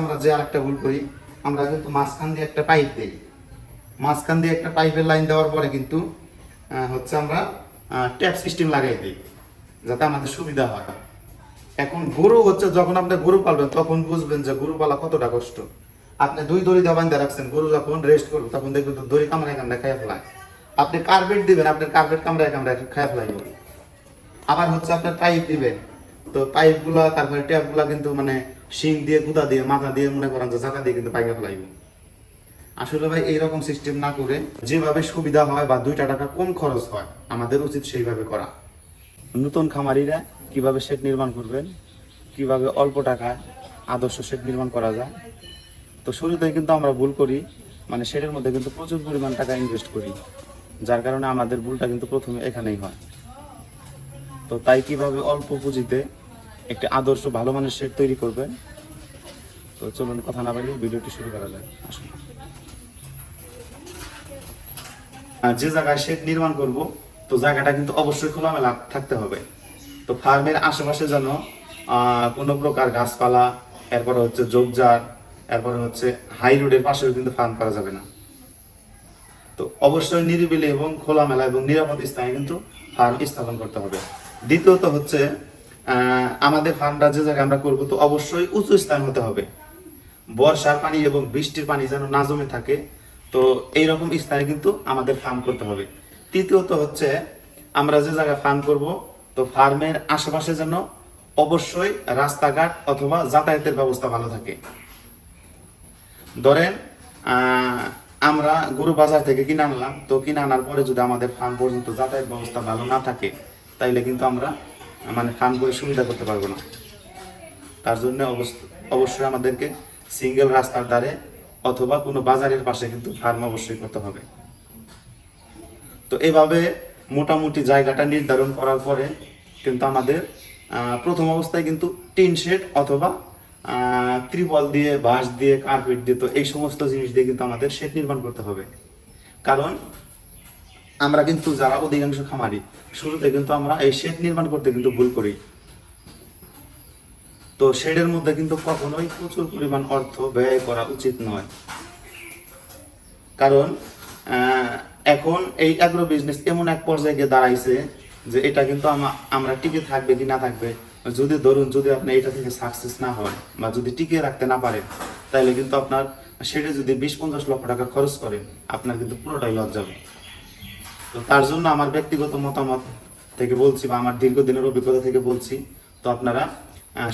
আমরা যে আরেকটা ভুল করি, আমরা কিন্তু মাঝখান দিয়ে একটা পাইপ দিই। মাঝখান দিয়ে একটা পাইপের লাইন দেওয়ার পরে কিন্তু হচ্ছে আমরা ট্যাপ সিস্টেম লাগাই দিই, যাতে আমাদের সুবিধা হয়। এখন গরু হচ্ছে, যখন আপনি গরু পালবেন, তখন বুঝবেন যে গরু পালা কতটা কষ্ট। আপনি দুই দড়ি দিয়ে বান্ধা রাখছেন, গরু যখন রেস্ট করবে, তখন দেখবেন তো দড়ি কামড়ায় কামড়ায় খাইয়া ফেলায়। আপনি কার্পেট দিবেন আপনার কার্পেট কামড়ায় কামড়ায় খাইয়া ফেলাইব। আবার হচ্ছে আপনার পাইপ দিবেন, তো পাইপগুলা, তারপরে ট্যাপগুলা কিন্তু মানে শিং দিয়ে গুদা দিয়ে মাথা দিয়ে মনে করেন যে জায়গা দিয়ে কিন্তু পাইকা ফেলাইব। আসলে ভাই, এইরকম সিস্টেম না করে যেভাবে সুবিধা হয় বা দুইটা টাকা কম খরচ হয়, আমাদের উচিত সেইভাবে করা। নতুন খামারিরা কীভাবে শেড নির্মাণ করবেন, কীভাবে অল্প টাকায় আদর্শ শেড নির্মাণ করা যায়, তো শুরুতে কিন্তু আমরা ভুল করি মানে শেডের মধ্যে কিন্তু প্রচুর পরিমাণ টাকা ইনভেস্ট করি, যার কারণে আমাদের ভুলটা কিন্তু প্রথমে এখানেই হয়। তো তাই কীভাবে অল্প পুঁজিতে একটি আদর্শ ভালো শেড তৈরি করবেন তো চলুন কথা না বাড়িয়ে ভিডিওটি শুরু করা যায় আর যে জায়গায় শেড নির্মাণ করব, তো জায়গাটা কিন্তু অবশ্যই খোলামেলা থাকতে হবে। তো ফার্মের আশেপাশে যেন কোনো প্রকার গাছপালা, এরপরে হচ্ছে ঝোপঝাড় এরপরে হচ্ছে হাই রোডের পাশেও কিন্তু ফার্ম করা যাবে না। তো অবশ্যই নিরিবিলি এবং খোলামেলা এবং নিরাপদ স্থানে কিন্তু ফার্ম স্থাপন করতে হবে। দ্বিতীয়ত হচ্ছে আমাদের যে জায়গায় আমরা করব তো অবশ্যই উঁচু স্থান হতে হবে। বর্ষার পানি এবং বৃষ্টির পানি যেন না জমে থাকে, তো এইরকম স্থানে কিন্তু আমাদের ফার্ম করতে হবে। তৃতীয়ত হচ্ছে, আমরা যে জায়গায় ফার্ম করব, তো ফার্মের আশেপাশে যেন অবশ্যই রাস্তাঘাট অথবা যাতায়াতের ব্যবস্থা ভালো থাকে। ধরেন আমরা গরু বাজার থেকে কিনে আনলাম, তো কিনে আনার পরে যদি আমাদের ফার্ম পর্যন্ত যাতায়াত ব্যবস্থা ভালো না থাকে, তাইলে কিন্তু আমরা মানে ফার্ম করে সুবিধা করতে পারব না। তার জন্য অবশ্যই আমাদেরকে সিঙ্গেল রাস্তার ধারে অথবা কোনো বাজারের পাশে কিন্তু ফার্ম অবশ্যই করতে হবে। তো এভাবে মোটামুটি জায়গাটা নির্ধারণ করার পরে কিন্তু আমাদের প্রথম অবস্থায় কিন্তু টিন শেড অথবা ত্রিপল দিয়ে, বাঁশ দিয়ে কার্পেট দিয়ে তো এই সমস্ত জিনিস দিয়ে কিন্তু আমাদের শেড নির্মাণ করতে হবে। কারণ আমরা কিন্তু যারা অধিকাংশ খামারি, শুরুতে কিন্তু আমরা এই শেড নির্মাণ করতে কিন্তু ভুল করি। তো শেডের মধ্যে কিন্তু কখনোই প্রচুর পরিমাণ অর্থ ব্যয় করা উচিত নয়। কারণ এখন এই অ্যাগ্রো বিজনেস এমন এক পর্যায়ে গিয়ে দাঁড়াইছে যে এটা কিন্তু আমা- আমরা টিকে থাকবে কি না থাকবে, যদি ধরুন যদি আপনি এটা থেকে সাকসেস না হয় বা যদি টিকে রাখতে না পারেন তাহলে কিন্তু আপনার সেটা যদি বিশ পঞ্চাশ লক্ষ টাকা খরচ করেন, আপনার কিন্তু পুরোটাই লস যাবে তার জন্য আমার ব্যক্তিগত মতামত থেকে বলছি বা আমার দীর্ঘদিনের অভিজ্ঞতা থেকে বলছি, তো আপনারা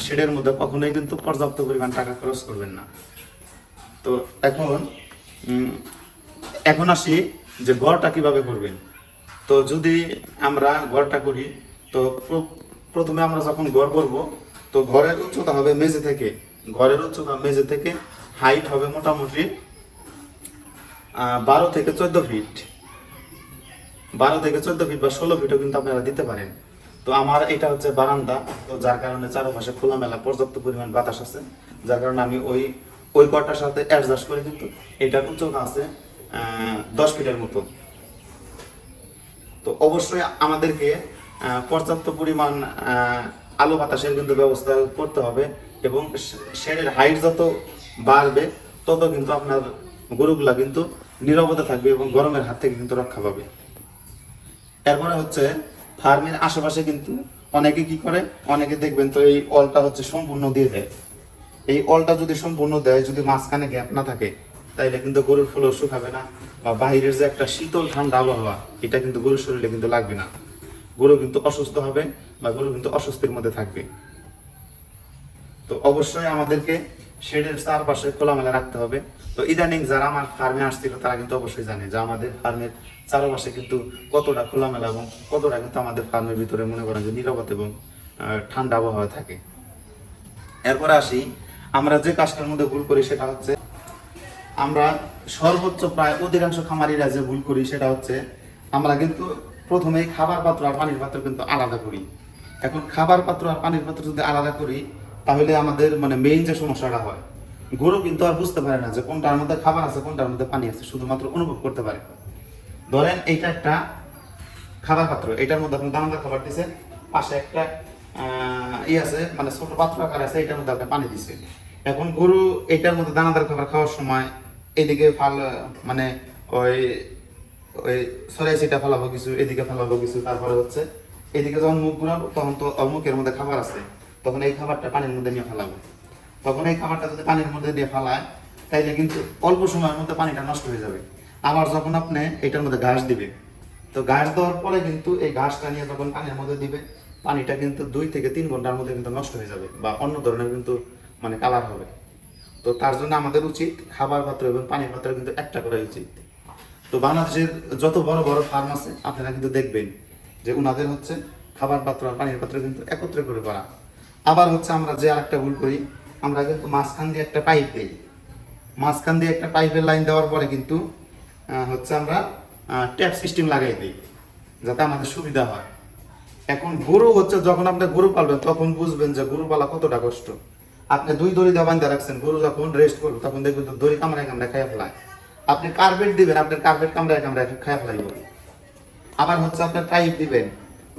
শেডের মধ্যে কখনোই কিন্তু পর্যাপ্ত পরিমাণ টাকা খরচ করবেন না। তো এখন এখন আসি যে গড়টা কীভাবে করবেন। তো যদি আমরা গড়টা করি, তো প্রথমে আমরা যখন গড় করব, তো ঘরের উচ্চতা হবে মেঝে থেকে। ঘরের উচ্চতা মেঝে থেকে হাইট হবে মোটামুটি বারো থেকে চোদ্দ ফিট। বারো থেকে চোদ্দ ফিট বা ষোলো ফিটও কিন্তু আপনারা দিতে পারেন। তো আমার এটা হচ্ছে বারান্দা, তো যার কারণে চারপাশে খোলামেলা পর্যাপ্ত পরিমাণ বাতাস আছে। যার কারণে আমি ওই ওই কটার সাথে অ্যাডজাস্ট করে কিন্তু এটার উচ্চতা আছে দশ ফিটের মতো। তো অবশ্যই আমাদেরকে পর্যাপ্ত পরিমাণ আলো বাতাসের কিন্তু ব্যবস্থা করতে হবে এবং শেডের হাইট যত বাড়বে, তত কিন্তু আপনার গরুগুলা কিন্তু নিরাপদে থাকবে এবং গরমের হাত থেকে কিন্তু রক্ষা পাবে। এরপরে হচ্ছে ফার্মের আশেপাশে কিন্তু অনেকে কি করে, অনেকে দেখবেন তো এই অলটা হচ্ছে সম্পূর্ণ দিয়ে দেয়। এই অলটা যদি সম্পূর্ণ দেয়, যদি মাঝখানে গ্যাপ না থাকে, তাইলে কিন্তু গরুর ফুলও শুকাবে না বা বাইরের যে একটা শীতল ঠান্ডা আবহাওয়া, এটা কিন্তু গরুর শরীরে কিন্তু লাগবে না। গরু কিন্তু অসুস্থ হবে বা গরু কিন্তু অস্বস্তির মধ্যে থাকবে। তো অবশ্যই আমাদেরকে শেডের চারপাশে খোলামেলা রাখতে হবে। তো ইদানিং যারা আমার ফার্মে আসছিল, তারা কিন্তু অবশ্যই জানে যে আমাদের ফার্মের চারপাশে কিন্তু কতটা খোলামেলা এবং কতটা কিন্তু আমাদের ফার্মের ভিতরে মনে করেন যে নিরাপদ এবং ঠান্ডা আবহাওয়া থাকে। এরপরে আসি, আমরা যে কাজটার মধ্যে ভুল করি সেটা হচ্ছে, আমরা সর্বোচ্চ প্রায় অধিকাংশ খামারিরা যে ভুল করি সেটা হচ্ছে, আমরা কিন্তু প্রথমেই খাবার পাত্র আর পানির পাত্র কিন্তু আলাদা করি। এখন খাবার পাত্র আর পানির পাত্র যদি আলাদা করি, তাহলে আমাদের মানে মেইন যে সমস্যাটা হয় গরু কিন্তু আর বুঝতে পারে না যে কোনটার মধ্যে খাবার আছে, কোনটার মধ্যে পানি আছে, শুধুমাত্র অনুভব করতে পারে। ধরেন এইটা একটা খাবার পাত্র এটার মধ্যে আপনি দানাদার খাবার দিছে পাশে একটা ই আছে মানে ছোট পাত্র আকার আছে এটার মধ্যে আপনি পানি দিছে এখন গরু এটার মধ্যে দানাদার খাবার খাওয়ার সময় এদিকে ফাল মানে ওই ওই সরাই সিটা ফেলাবো কিছু, এদিকে ফেলাবো কিছু, তারপরে হচ্ছে এদিকে যখন মুখ ঘুরাবো, তখন তো মুখের মধ্যে খাবার আছে, তখন এই খাবারটা পানির মধ্যে নিয়ে ফেলাবো। তখন এই খাবারটা যদি পানির মধ্যে দিয়ে ফেলায়, তাইলে কিন্তু অল্প সময়ের মধ্যে পানিটা নষ্ট হয়ে যাবে। আবার যখন আপনি এটার মধ্যে ঘাস দিবে তো ঘাস দেওয়ার পরে কিন্তু এই ঘাসটা নিয়ে যখন পানির মধ্যে দিবে পানিটা কিন্তু দুই থেকে তিন ঘণ্টার মধ্যে কিন্তু নষ্ট হয়ে যাবে বা অন্য ধরনের কিন্তু মানে কালার হবে। তো তার জন্য আমাদের উচিত খাবার পাত্র এবং পানির পাত্র কিন্তু একটা করা উচিত। তো বাংলাদেশের যত বড় বড় ফার্ম আছে, আপনারা কিন্তু দেখবেন যে উনাদের হচ্ছে খাবার পাত্র আর পানির পাত্র কিন্তু একত্রে করে করা। আবার হচ্ছে আমরা যে আরেকটা ভুল করি আমরা কিন্তু মাঝখান দিয়ে একটা পাইপ দিই মাঝখান দিয়ে একটা পাইপের লাইন দেওয়ার পরে কিন্তু হচ্ছে আমরা ট্যাপ সিস্টেম লাগাই দিই, যাতে আমাদের সুবিধা হয়। এখন গরু হচ্ছে যখন আপনি গরু পালবেন, তখন বুঝবেন যে গরু পালা কতটা কষ্ট। আপনি দুই দড়ি দিয়ে বান্ধা রাখছেন, গরু যখন রেস্ট করবে, তখন দেখবেন তো দড়ি কামড়ায় কামড়ায় খাইয়া ফেলায়। আপনি কার্পেট দিবেন আপনার কার্পেট কামড়ায় কামড়ায় খাইয়া ফেলাইব আবার হচ্ছে আপনার পাইপ দিবেন,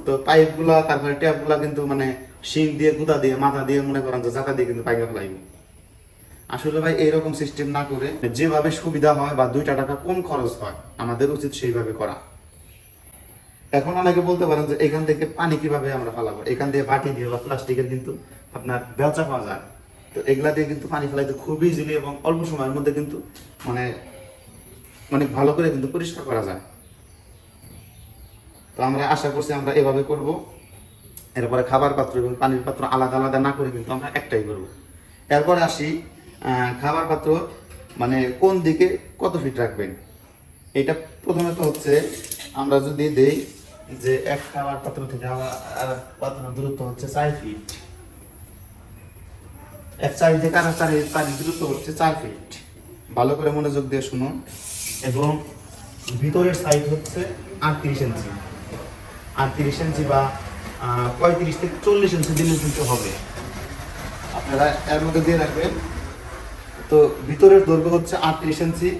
তো পাইপগুলা, তারপরে ট্যাপগুলা কিন্তু মানে শিং দিয়ে গুদা দিয়ে, মাথা দিয়ে মনে করেন যে জাতা দিয়ে কিন্তু পাইপে ফেলাইব আসলে ভাই, এইরকম সিস্টেম না করে যেভাবে সুবিধা হয় বা দুইটা টাকা কম খরচ হয়, আমাদের উচিত সেইভাবে করা। এখন অনেকে বলতে পারেন যে এখান থেকে পানি কীভাবে আমরা ফালাবো? এখান দিয়ে বাটি দিয়ে বা প্লাস্টিকের কিন্তু আপনার বেলচা পাওয়া যায়। তো এগুলা দিয়ে কিন্তু পানি ফেলাইতে খুবই ইজিলি এবং অল্প সময়ের মধ্যে কিন্তু মানে অনেক ভালো করে কিন্তু পরিষ্কার করা যায়। তো আমরা আশা করছি আমরা এভাবে করব। এরপরে খাবার পাত্র এবং পানির পাত্র আলাদা আলাদা না করে কিন্তু আমরা একটাই করব। এরপরে আসি খাবার পাত্র মানে কোন দিকে কত ফিট রাখবেন? এটা প্রথমে তো হচ্ছে আমরা যদি দেই যে এক খাবার পাত্র থেকে আর এক পাত্রের দূরত্ব হচ্ছে চার ফিট এক চারি থেকে আর চারি চারি দূরত্ব হচ্ছে চার ফিট ভালো করে মনোযোগ দিয়ে শুনুন। এবং ভিতরের সাইড হচ্ছে আটত্রিশ ইঞ্চি আটত্রিশ ইঞ্চি বা পঁয়ত্রিশ থেকে চল্লিশ ইঞ্চি দিলে কিন্তু হবে। আপনারা এর মধ্যে দিয়ে রাখবেন। তো ভিতরের দৈর্ঘ্য হচ্ছে আটত্রিশ ইঞ্চি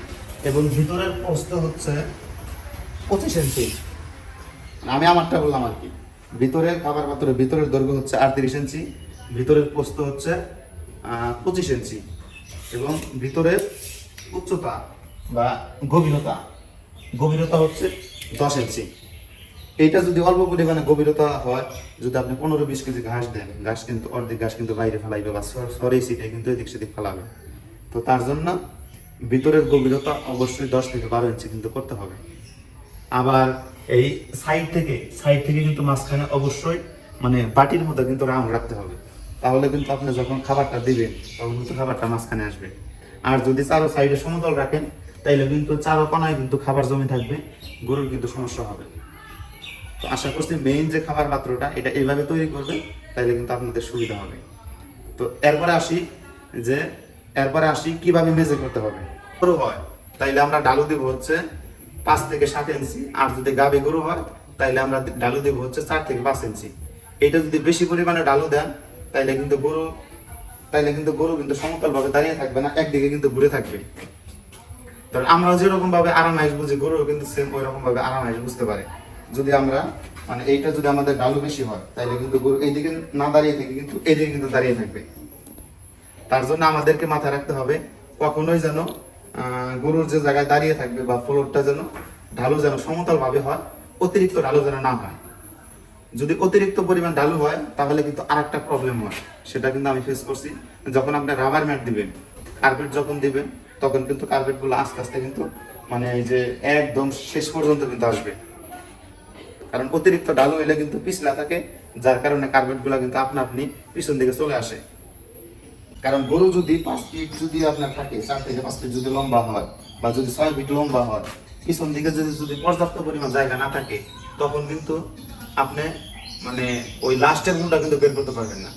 এবং ভিতরের প্রস্থ হচ্ছে পঁচিশ ইঞ্চি। আমি আমারটা বললাম আর কি। ভিতরের খাবার পাত্রের ভিতরের দৈর্ঘ্য হচ্ছে আটত্রিশ ইঞ্চি। ভিতরের প্রস্থ হচ্ছে পঁচিশ ইঞ্চি এবং ভিতরের উচ্চতা বা গভীরতা। গভীরতা হচ্ছে দশ ইঞ্চি। এইটা যদি অল্প পরিমাণে গভীরতা হয়, যদি আপনি পনেরো বিশ কেজি ঘাস দেন, ঘাস কিন্তু অর্ধেক ঘাস কিন্তু বাইরে ফেলাইবে বা সরে সিটে কিন্তু এদিক সেদিক ফেলাবে। তো তার জন্য ভিতরের গভীরতা অবশ্যই দশ থেকে বারো ইঞ্চি কিন্তু করতে হবে। আবার এই সাইড থেকে সাইড থেকে কিন্তু মাঝখানে অবশ্যই মানে বাটির মতো কিন্তু রাউন্ড রাখতে হবে। তাহলে কিন্তু আপনি যখন খাবারটা দিবেন, তখন কিন্তু খাবারটা মাঝখানে আসবে। আর যদি চারো সাইডে সমতল রাখেন, তাইলে কিন্তু চারো কোনায় কিন্তু খাবার জমে থাকবে, গরুর কিন্তু সমস্যা হবে। তো আশা করছি মেইন যে খাবার পাত্রটা এটা এইভাবে তৈরি করবে, তাইলে কিন্তু আপনাদের সুবিধা হবে। তো এরপরে আসি যে, এরপরে আসি কীভাবে মেজে করতে হবে। গরু হয়, তাইলে আমরা ডালু দেবো হচ্ছে পাঁচ থেকে সাত ইঞ্চি, আর যদি গাবে গরু হয়, তাইলে আমরা ডালু দেবো হচ্ছে চার থেকে পাঁচ ইঞ্চি। এটা যদি বেশি পরিমাণে ডালু দেন, তাইলে কিন্তু গরু, তাইলে কিন্তু গরু কিন্তু সমতল ভাবে দাঁড়িয়ে থাকবে না, একদিকে কিন্তু ঘুরে থাকবে। তাহলে আমরা যেরকম ভাবে আরামাইশ বুঝি গরু কিন্তু সেম ওই রকম ভাবে আরামাইশ বুঝতে পারে। যদি আমরা মানে এইটা যদি আমাদের ডালু বেশি হয়, তাইলে কিন্তু গরু এইদিকে না দাঁড়িয়ে থেকে কিন্তু এইদিকে কিন্তু দাঁড়িয়ে থাকবে। তার জন্য আমাদেরকে মাথায় রাখতে হবে, কখনোই যেন গরুর যে জায়গায় দাঁড়িয়ে থাকবে বা ফ্লোরটা যেন ঢালু যেন সমতল ভাবে হয়, অতিরিক্ত ঢালু যেন না হয়। যদি অতিরিক্ত পরিমাণ ঢালু হয়, তাহলে কিন্তু আর একটা প্রবলেম হয়। সেটা কিন্তু আমি ফেস করছি, যখন আপনি রাবার ম্যাট দিবেন কার্পেট যখন দিবেন, তখন কিন্তু কার্পেটগুলো আস্তে আস্তে কিন্তু মানে এই যে একদম শেষ পর্যন্ত কিন্তু আসবে। কারণ অতিরিক্ত ঢালু হইলে কিন্তু পিছলা থাকে, যার কারণে কার্পেটগুলো কিন্তু আপনা আপনি পিছন দিকে চলে আসে। কারণ গরু যদি পাঁচ ফিট যদি আপনার থাকে, চার থেকে পাঁচ ফিট যদি লম্বা হয় বা যদি ছয় ফিট লম্বা হয়, পিছন দিকে যদি যদি পর্যাপ্ত পরিমাণ জায়গা না থাকে, তখন কিন্তু আপনি মানে ওই লাস্টের গুণটা কিন্তু বের করতে পারবেন না।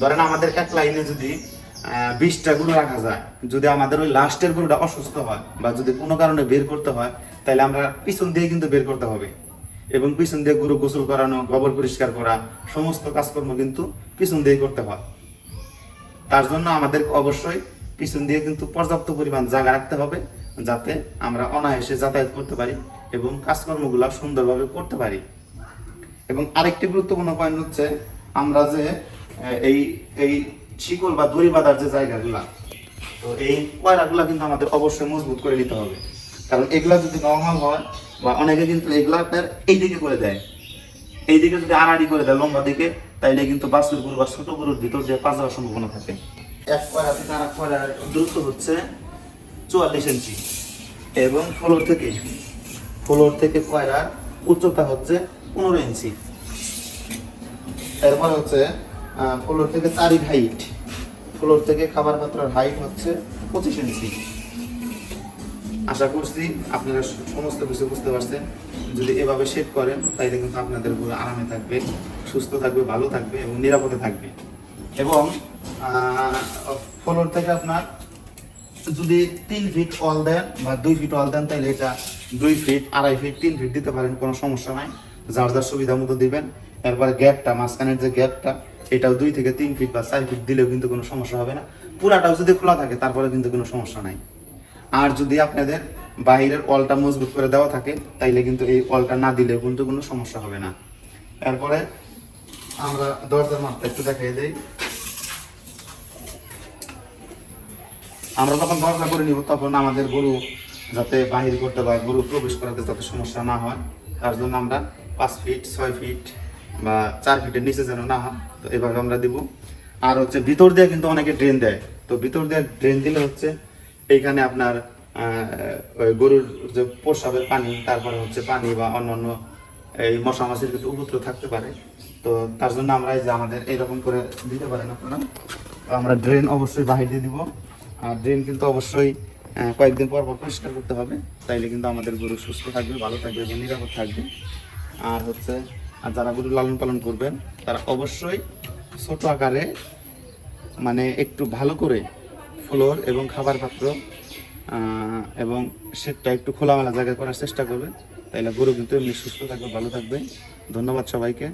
ধরেন আমাদের এক লাইনে যদি বিশটা গরু রাখা যায়, যদি আমাদের ওই লাস্টের গরুটা অসুস্থ হয় বা যদি কোনো কারণে বের করতে হয়, তাহলে আমরা পিছন দিয়ে কিন্তু বের করতে হবে। এবং পিছন দিয়ে গরু গোসল করানো গোবর পরিষ্কার করা, সমস্ত কাজকর্ম কিন্তু পিছন দিয়ে করতে হয়। তার জন্য আমাদের অবশ্যই পিছন দিয়ে কিন্তু পর্যাপ্ত পরিমাণ জায়গা রাখতে হবে, যাতে আমরা অনায়াসে যাতায়াত করতে পারি এবং কাজকর্মগুলো সুন্দরভাবে করতে পারি। এবং আরেকটি গুরুত্বপূর্ণ পয়েন্ট হচ্ছে আমরা যে এই এই শিকল বা দড়ি বাঁধার যে জায়গাগুলা, তো এই কয়রাগুলা কিন্তু আমাদের অবশ্যই মজবুত করে নিতে হবে। কারণ এগুলা যদি নর্মাল হয় বা অনেকে কিন্তু এগুলা আপনার এইদিকে করে দেয়। এইদিকে যদি আড়াআড়ি করে দেয় লম্বা দিকে, তাইলে কিন্তু বাছুর গরু বা ছোট গরুর ভিতর যে পাঁচ যাওয়ার সম্ভাবনা থাকে। এক কয়রা থেকে আর এক কয়রার দূরত্ব হচ্ছে চুয়াল্লিশ ইঞ্চি। এবং ফ্লোর থেকে ফ্লোর থেকে কয়রার উচ্চতা হচ্ছে পনেরো ইঞ্চি। এরপর হচ্ছে ফ্লোর থেকে চারি হাইট ফ্লোর থেকে খাবার পাত্রের হাইট হচ্ছে পঁচিশ ইঞ্চি। আশা করছি আপনারা সমস্ত কিছু বুঝতে পারছেন। যদি এভাবে শেড করেন, তাইলে কিন্তু আপনাদের গরু আরামে থাকবে, সুস্থ থাকবে, ভালো থাকবে এবং নিরাপদে থাকবে। এবং ফলোর থেকে আপনার যদি তিন ফিট অল দেন বা দুই ফিট অল দেন তাহলে এটা দুই ফিট আড়াই ফিট তিন ফিট দিতে পারেন, কোনো সমস্যা নাই। যার যার সুবিধা মতো দিবেন। এরপর গ্যাপটা মাঝখানের যে গ্যাপটা এটাও দুই থেকে তিন ফিট বা চার ফিট দিলেও কিন্তু কোনো সমস্যা হবে না। পুরাটাও যদি খোলা থাকে তারপরে কিন্তু কোনো সমস্যা নাই। আর যদি আপনাদের বাহিরের অলটা মজবুত করে দেওয়া থাকে, তাইলে কিন্তু এই অলটা না দিলে কিন্তু কোনো সমস্যা হবে না। এরপরে আমরা দরজার মাপটা একটু দেখাই দেই। আমরা যখন দরজা করে নিব, তখন আমাদের গরু যাতে বাহির করতে বা গরু প্রবেশ করাতে যাতে সমস্যা না হয়, তার জন্য আমরা পাঁচ ফিট, ছয় ফিট বা চার ফিটের নিচে যেন না হয়, তো এভাবে আমরা দিব। আর হচ্ছে ভিতর দিয়ে কিন্তু অনেকে ড্রেন দেয়। তো ভিতর দিয়ে ড্রেন দিলে হচ্ছে এইখানে আপনার গরুর যে প্রসাবের পানি, তারপরে হচ্ছে পানি বা অন্যান্য এই মশা মাছির কিন্তু উপদ্রব থাকতে পারে। তো তার জন্য আমরা এই যে আমাদের এইরকম করে দিতে পারেন আপনারা। আমরা ড্রেন অবশ্যই বাহির দিয়ে দিব। আর ড্রেন কিন্তু অবশ্যই কয়েকদিন পর পর পরিষ্কার করতে হবে। তাইলে কিন্তু আমাদের গরু সুস্থ থাকবে, ভালো থাকবে এবং নিরাপদ থাকবে। আর হচ্ছে, আর যারা গরু লালন পালন করবেন, তারা অবশ্যই ছোট আকারে মানে একটু ভালো করে ফ্লোর এবং খাবার পাত্র এবং সেটটা একটু খোলামেলা জায়গায় করার চেষ্টা করবে তাইলে গরু কিন্তু এমনি সুস্থ থাকবে, ভালো থাকবে। ধন্যবাদ সবাইকে।